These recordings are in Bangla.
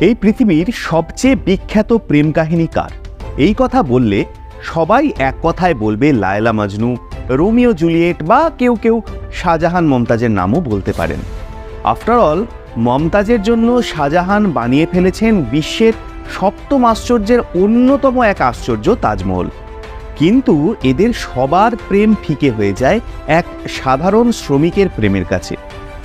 এই পৃথিবীর সবচেয়ে বিখ্যাত প্রেম কাহিনী কার? এই কথা বললে সবাই এক কথায় বলবে লায়লা মাজনু, রোমিও জুলিয়েট বা কেউ কেউ শাহজাহান মমতাজের নামও বলতে পারেন। আফটার অল মমতাজের জন্য শাহজাহান বানিয়ে ফেলেছেন বিশ্বের সপ্তম আশ্চর্যের অন্যতম এক আশ্চর্য তাজমহল। কিন্তু এদের সবার প্রেম ফিকে হয়ে যায় এক সাধারণ শ্রমিকের প্রেমের কাছে।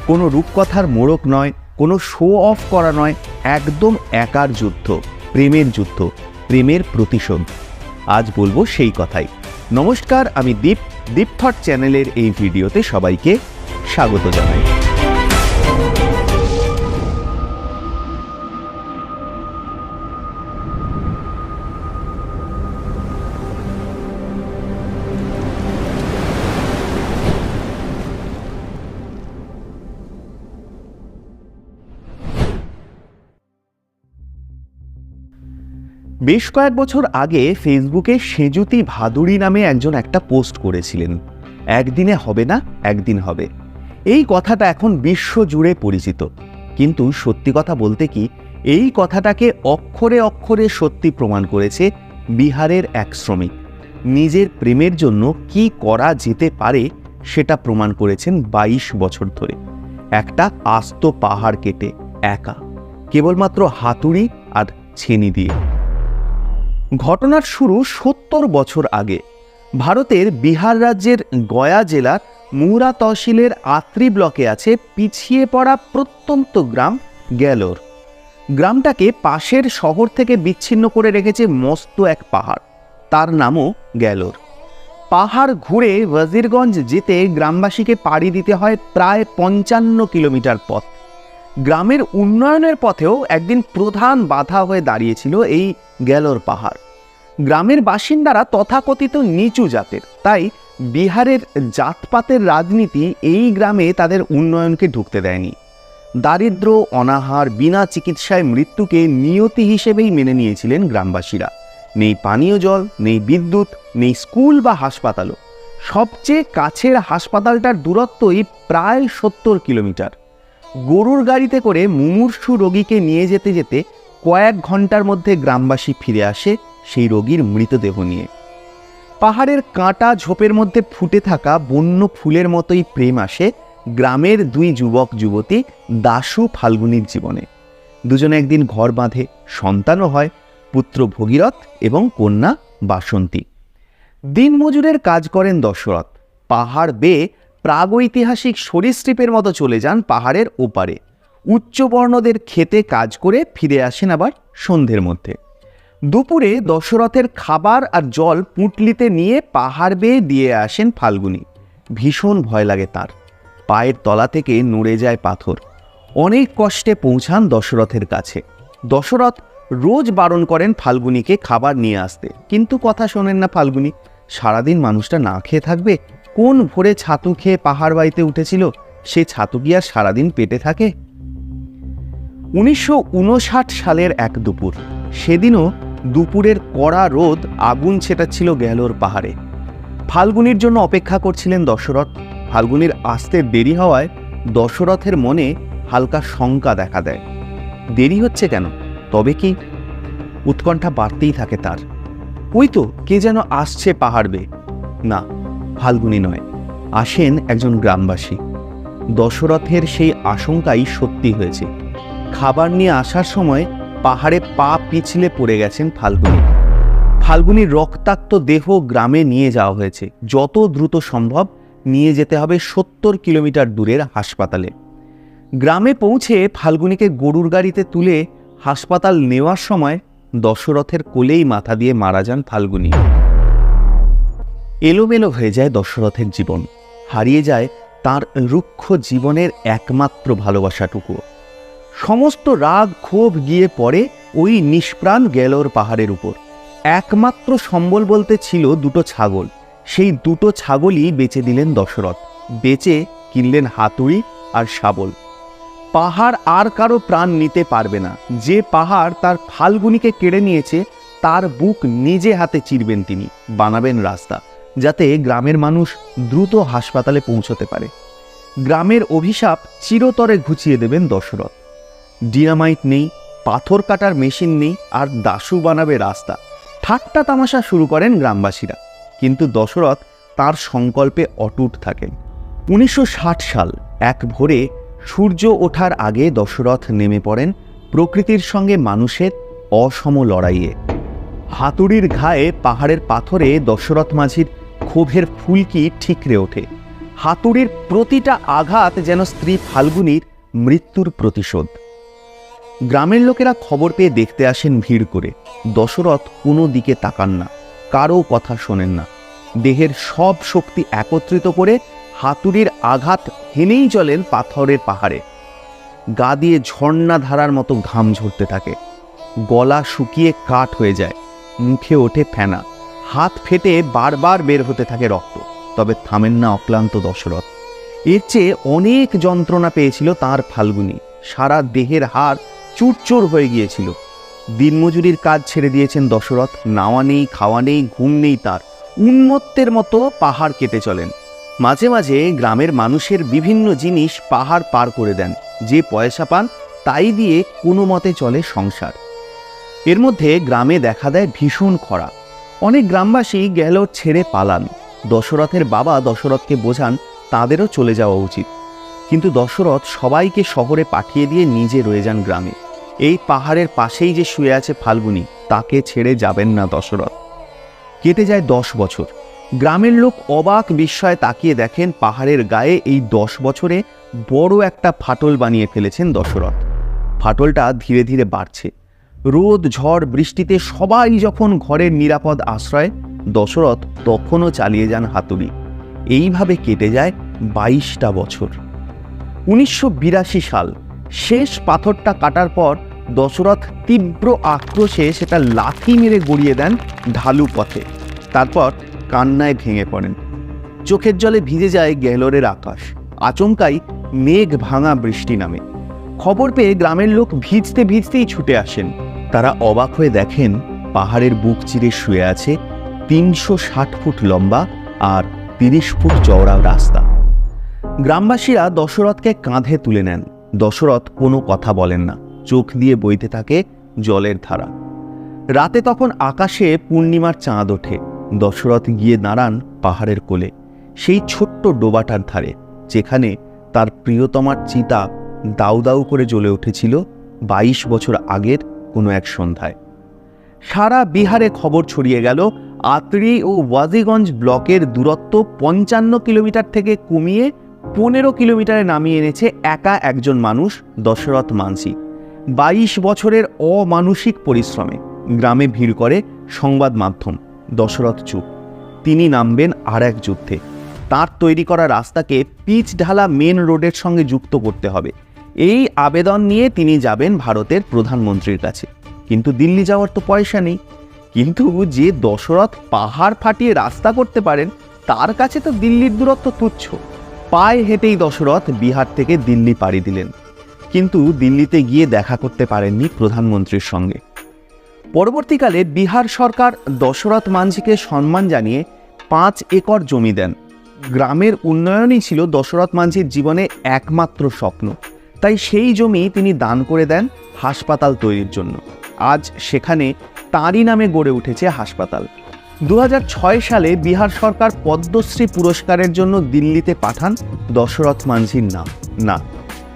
কোনো রূপকথার মোড়ক নয় কোনো শো অফ করা নয়, একদম একার যুদ্ধ, প্রেমের যুদ্ধ, প্রেমের প্রতিশোধ। আজ বলব সেই কথাই। নমস্কার, আমি দীপ দীপ থট চ্যানেলের এই ভিডিওতে সবাইকে স্বাগত জানাই। বেশ কয়েক বছর আগে ফেসবুকে সেজুতি ভাদুড়ি নামে একজন একটা পোস্ট করেছিলেন। একদিনে হবে না, একদিন হবে। এই কথাটা এখন বিশ্ব জুড়ে পরিচিত। কিন্তু সত্যি কথা বলতে কি, এই কথাটাকে অক্ষরে অক্ষরে সত্যি প্রমাণ করেছে বিহারের এক শ্রমিক। নিজের প্রেমের জন্য কি করা যেতে পারে সেটা প্রমাণ করেছেন ২২ বছর ধরে। একটা আস্ত পাহাড় কেটে, একা। কেবলমাত্র হাতুড়ি আর ছেনি দিয়ে। ঘটনার শুরু সত্তর বছর আগে। ভারতের বিহার রাজ্যের গয়া জেলার মুরা তহসিলের আত্রি ব্লকে আছে পিছিয়ে পড়া প্রত্যন্ত গ্রাম গ্যালোর। গ্রামটাকে পাশের শহর থেকে বিচ্ছিন্ন করে রেখেছে মস্ত এক পাহাড়। তার নামও গ্যালোর। পাহাড় ঘুরে ওয়াজিরগঞ্জ যেতে গ্রামবাসীকে পাড়ি দিতে হয় প্রায় পঞ্চান্ন কিলোমিটার পথ। গ্রামের উন্নয়নের পথেও একদিন প্রধান বাধা হয়ে দাঁড়িয়েছিল এই গ্যালোর পাহাড়। গ্রামের বাসিন্দারা তথাকথিত নিচু জাতের, তাই বিহারের জাতপাতের রাজনীতি এই গ্রামে তাদের উন্নয়নকে ঢুকতে দেয়নি। দারিদ্র অনাহার, বিনা চিকিৎসায় মৃত্যুকে নিয়তি হিসেবেই মেনে নিয়েছিলেন গ্রামবাসীরা। নেই পানীয় জল, নেই বিদ্যুৎ, নেই স্কুল বা হাসপাতালও। সবচেয়ে কাছের হাসপাতালটার দূরত্বই প্রায় সত্তর কিলোমিটার। গরুর গাড়িতে করে মুমূর্ষু রোগীকে নিয়ে যেতে যেতে কয়েক ঘণ্টার মধ্যে গ্রামবাসী ফিরে আসে সেই রোগীর মৃতদেহ নিয়ে। পাহাড়ের কাঁটা ঝোপের মধ্যে ফুটে থাকা বন্য ফুলের মতোই প্রেম আসে গ্রামের দুই যুবক যুবতী দাশু ফাল্গুনির জীবনে। দুজনে একদিন ঘর বাঁধে, সন্তানও হয়, পুত্র ভগীরথ এবং কন্যা বাসন্তী। দিনমজুরের কাজ করেন দশরথ। পাহাড় বেয়ে প্রাগৈতিহাসিক সরীসৃপের মতো চলে যান পাহাড়ের ওপারে। উচ্চবর্ণদের খেতে কাজ করে ফিরে আসেন আবার সন্ধ্যের মধ্যে। দুপুরে দশরথের খাবার আর জল পুঁটলিতে নিয়ে পাহাড় বেয়ে দিয়ে আসেন ফাল্গুনি। ভীষণ ভয় লাগে তার। পায়ের তলা থেকে নড়ে যায় পাথর। অনেক কষ্টে পৌঁছান দশরথের কাছে। দশরথ রোজ বারণ করেন ফাল্গুনিকে খাবার নিয়ে আসতে। কিন্তু কথা শোনেন না ফাল্গুনি। সারাদিন মানুষটা না খেয়ে থাকবে কোন ভোরে ছাতু খেয়ে পাহাড় বাড়িতে উঠেছিল? সে ছাতু কি আর সারাদিন পেটে থাকে? উনিশশো উনষাট সালের এক দুপুর। সেদিনও দুপুরের কড়া রোদ আগুন ছেটাচ্ছিল গ্যালোর পাহাড়ে। ফাল্গুনির জন্য অপেক্ষা করছিলেন দশরথ। ফাল্গুনির আসতে দেরি হওয়ায় দশরথের মনে হালকা শঙ্কা দেখা দেয়। দেরি হচ্ছে কেন? তবে কি? উৎকণ্ঠা বাড়তেই থাকে তার। ওই তো, কে যেন আসছে পাহাড় না ফাল্গুনি নয়, আসেন একজন গ্রামবাসী। দশরথের সেই আশঙ্কাই সত্যি হয়েছে। খাবার নিয়ে আসার সময় পাহাড়ে পা পিছলে পড়ে গেছেন ফাল্গুনি। ফাল্গুনির রক্তাক্ত দেহ গ্রামে নিয়ে যাওয়া হয়েছে। যত দ্রুত সম্ভব নিয়ে যেতে হবে সত্তর কিলোমিটার দূরের হাসপাতালে। গ্রামে পৌঁছে ফাল্গুনিকে গরুর গাড়িতে তুলে হাসপাতাল নেওয়ার সময় দশরথের কোলেই মাথা দিয়ে মারা যান ফাল্গুনি। এলোমেলো হয়ে যায় দশরথের জীবন। হারিয়ে যায় তার রুক্ষ জীবনের একমাত্র ভালোবাসাটুকু। সমস্ত রাগ ক্ষোভ গিয়ে পড়ে ওই নিষ্প্রাণ গেলোর পাহাড়ের উপর। একমাত্র সম্বল বলতে ছিল দুটো ছাগল। সেই দুটো ছাগলই বেচে দিলেন দশরথ। বেচে কিনলেন হাতুড়ি আর শাবল। পাহাড় আর কারও প্রাণ নিতে পারবে না। যে পাহাড় তার ফাল্গুনিকে কেড়ে নিয়েছে, তার বুক নিজে হাতে চিরবেন তিনি। বানাবেন রাস্তা। যাতে গ্রামের মানুষ দ্রুত হাসপাতালে পৌঁছতে পারে। গ্রামের অভিশাপ চিরতরে ঘুচিয়ে দেবেন দশরথ। ডিনামাইট নেই, পাথর কাটার মেশিন নেই, আর দাসু বানাবে রাস্তা। ঠাট্টা তামাশা শুরু করেন গ্রামবাসীরা। কিন্তু দশরথ তার সংকল্পে অটুট থাকেন। উনিশশো ষাট সাল, এক ভোরে সূর্য ওঠার আগে দশরথ নেমে পড়েন প্রকৃতির সঙ্গে মানুষের অসম লড়াইয়ে হাতুড়ির ঘায়ে পাহাড়ের পাথরে দশরথ মাঝির ক্ষোভের ফুলকি ঠিকরে ওঠে। হাতুড়ির প্রতিটা আঘাত যেন স্ত্রী ফাল্গুনির মৃত্যুর প্রতিশোধ। গ্রামের লোকেরা খবর পেয়ে দেখতে আসেন ভিড় করে। দশরথ কোনো দিকে তাকান না, কারও কথা শোনেন না। দেহের সব শক্তি একত্রিত করে হাতুড়ির আঘাত হেনেই চলেন পাথরের পাহাড়ে। গা দিয়ে ঝর্ণা ধারার মতো ঘাম ঝরতে থাকে। গলা শুকিয়ে কাঠ হয়ে যায়, মুখে ওঠে ফেনা। হাত ফেটে বারবার বের হতে থাকে রক্ত, তবে থামেন না অক্লান্ত দশরথ। এর চেয়ে অনেক যন্ত্রণা পেয়েছিল তার ফাল্গুনি। সারা দেহের হাড় চুরচুর হয়ে গিয়েছিল। দিনমজুরির কাজ ছেড়ে দিয়েছেন দশরথ, নাওয়া নেই, খাওয়া নেই, ঘুম নেই তার। উন্মত্তের মতো পাহাড় কেটে চলেন। মাঝে মাঝে গ্রামের মানুষের বিভিন্ন জিনিস পাহাড় পার করে দেন। যে পয়সা পান, তাই দিয়ে কোনো মতে চলে সংসার। এর মধ্যে গ্রামে দেখা দেয় ভীষণ খরা। অনেক গ্রামবাসী গেল ছেড়ে পালান। দশরথের বাবা দশরথকে বোঝান তাদেরও চলে যাওয়া উচিত। কিন্তু দশরথ সবাইকে শহরে পাঠিয়ে দিয়ে নিজে রয়ে যান গ্রামে। এই পাহাড়ের পাশেই যে শুয়ে আছে ফাল্গুনি, তাকে ছেড়ে যাবেন না দশরথ। কেটে যায় দশ বছর। গ্রামের লোক অবাক বিস্ময়ে তাকিয়ে দেখেন পাহাড়ের গায়ে এই দশ বছরে বড় একটা ফাটল বানিয়ে ফেলেছেন দশরথ। ফাটলটা ধীরে ধীরে বাড়ছে। রোদ, ঝড়, বৃষ্টিতে সবাই যখন ঘরের নিরাপদ আশ্রয়, দশরথ তখনও চালিয়ে যান হাতুড়ি। এইভাবে কেটে যায় বাইশটা বছর। উনিশশো বিরাশি সাল, শেষ পাথরটা কাটার পর দশরথ তীব্র আক্রোশে সেটা লাথি মেরে গড়িয়ে দেন ঢালু পথে। তারপর কান্নায় ভেঙে পড়েন। চোখের জলে ভিজে যায় গেহলোরের আকাশ। আচমকাই মেঘ ভাঙা বৃষ্টি নামে। খবর পেয়ে গ্রামের লোক ভিজতে ভিজতেই ছুটে আসেন। তারা অবাক হয়ে দেখেন, পাহাড়ের বুক চিরে শুয়ে আছে তিনশো ষাট ফুট লম্বা আর তিরিশ ফুট চওড়া রাস্তা। গ্রামবাসীরা দশরথকে কাঁধে তুলে নেন। দশরথ কোনো কথা বলেন না। চোখ দিয়ে বইতে থাকে জলের ধারা। রাতে তখন আকাশে পূর্ণিমার চাঁদ ওঠে। দশরথ গিয়ে দাঁড়ান পাহাড়ের কোলে। সেই ছোট্ট ডোবাটার ধারে, যেখানে তার প্রিয়তমার চিতা দাউ দাউ করে জ্বলে উঠেছিল বাইশ বছর আগের কোনো এক সন্ধ্যায়। সারা বিহারে খবর ছড়িয়ে গেল, আতরি ও ওয়াজিগঞ্জ ব্লকের দূরত্ব পঞ্চান্ন কিলোমিটার থেকে কমিয়ে পনেরো কিলোমিটারে নামিয়ে এনেছে একা একজন মানুষ, দশরথ মানসি। বাইশ বছরের অমানসিক পরিশ্রমে গ্রামে ভিড় করে সংবাদ মাধ্যম, দশরথ চুপ। তিনি নামবেন আর এক যুদ্ধে। তার তৈরি করা রাস্তাকে পিচ ঢালা মেন রোডের সঙ্গে যুক্ত করতে হবে। এই আবেদন নিয়ে তিনি যাবেন ভারতের প্রধানমন্ত্রীর কাছে। কিন্তু দিল্লি যাওয়ার তো পয়সা নেই। কিন্তু যে দশরথ পাহাড় ফাটিয়ে রাস্তা করতে পারেন, তার কাছে তো দিল্লির দূরত্ব তুচ্ছ। পায়ে হেঁটেই দশরথ বিহার থেকে দিল্লি পাড়ি দিলেন। কিন্তু দিল্লিতে গিয়ে দেখা করতে পারেননি প্রধানমন্ত্রীর সঙ্গে। পরবর্তীকালে বিহার সরকার দশরথ মাঝিকে সম্মান জানিয়ে পাঁচ একর জমি দেন। গ্রামের উন্নয়নই ছিল দশরথ মাঝির জীবনে একমাত্র স্বপ্ন। তাই সেই জমি তিনি দান করে দেন হাসপাতাল তৈরির জন্য। আজ সেখানে তাঁরই নামে গড়ে উঠেছে হাসপাতাল। দুহাজার ছয় সালে বিহার সরকার পদ্মশ্রী পুরস্কারের জন্য দিল্লিতে পাঠান দশরথ মাঝির নাম। না,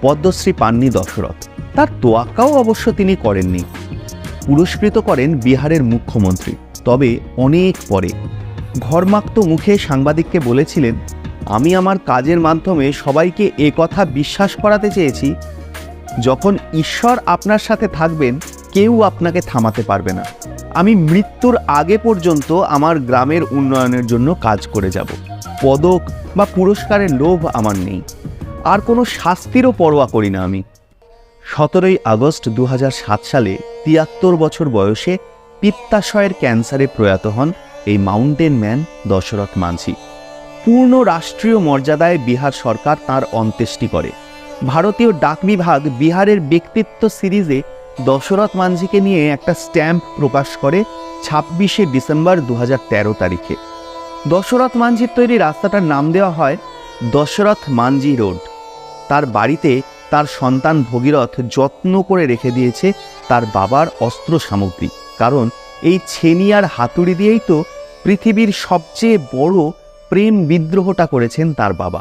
পদ্মশ্রী পাননি দশরথ। তার তোয়াক্কাও অবশ্য তিনি করেননি। পুরস্কৃত করেন বিহারের মুখ্যমন্ত্রী। তবে অনেক পরে। ঘরমাক্ত মুখে সাংবাদিককে বলেছিলেন আমি আমার কাজের মাধ্যমে সবাইকে এ কথা বিশ্বাস করাতে চেয়েছি, যখন ঈশ্বর আপনার সাথে থাকবেন, কেউ আপনাকে থামাতে পারবে না। আমি মৃত্যুর আগে পর্যন্ত আমার গ্রামের উন্নয়নের জন্য কাজ করে যাব। পদক বা পুরস্কারের লোভ আমার নেই। আর কোনো শাস্তিরও পরোয়া করি না আমি। সতেরোই আগস্ট দু হাজার সাত সালে তিয়াত্তর বছর বয়সে পিত্তাশয়ের ক্যান্সারে প্রয়াত হন এই মাউন্টেন ম্যান দশরথ মাঝি পূর্ণ রাষ্ট্রীয় মর্যাদায় বিহার সরকার তার অন্ত্যেষ্টি করে। ভারতীয় ডাক বিভাগ বিহারের ব্যক্তিত্ব সিরিজে দশরথ মাঝিকে নিয়ে একটা স্ট্যাম্প প্রকাশ করে ছাব্বিশে ডিসেম্বর দু হাজার তেরো তারিখে। দশরথ মাঝির তৈরি রাস্তাটার নাম দেওয়া হয় দশরথ মানজি রোড। তার বাড়িতে তার সন্তান ভগীরথ যত্ন করে রেখে দিয়েছে তার বাবার অস্ত্র সামগ্রী। কারণ এই ছেনিয়ার হাতুড়ি দিয়েই তো পৃথিবীর সবচেয়ে বড় প্রেম বিদ্রোহটা করেছেন তার বাবা।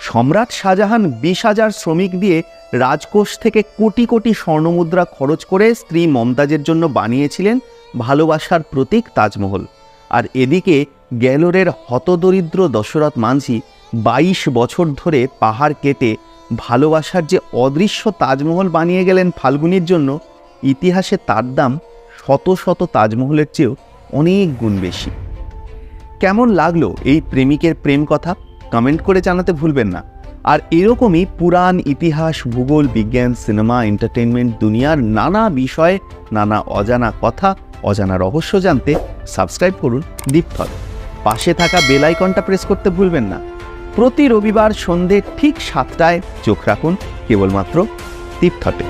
সম্রাট শাহজাহান বিশ হাজার শ্রমিক দিয়ে রাজকোষ থেকে কোটি কোটি স্বর্ণমুদ্রা খরচ করে স্ত্রী মমতাজের জন্য বানিয়েছিলেন ভালোবাসার প্রতীক তাজমহল। আর এদিকে গ্যালোরের হতদরিদ্র দশরথ মানসি বাইশ বছর ধরে পাহাড় কেটে ভালোবাসার যে অদৃশ্য তাজমহল বানিয়ে গেলেন ফাল্গুনির জন্য, ইতিহাসে তার দাম শত শত তাজমহলের চেয়েও অনেক গুণ বেশি। কেমন লাগল এই প্রেমিকের প্রেম কথা? কমেন্ট করে জানাতে ভুলবেন না। আর এরকমই পুরাণ, ইতিহাস, ভূগোল, বিজ্ঞান, সিনেমা এন্টারটেনমেন্ট দুনিয়ার নানা বিষয়ে নানা অজানা কথা, অজানা রহস্য জানতে সাবস্ক্রাইব করুন দীপথল পাশে থাকা বেল আইকনটা প্রেস করতে ভুলবেন না। প্রতি রবিবার সন্ধে ঠিক সাতটায় চোখ রাখুন কেবলমাত্র দীপথটে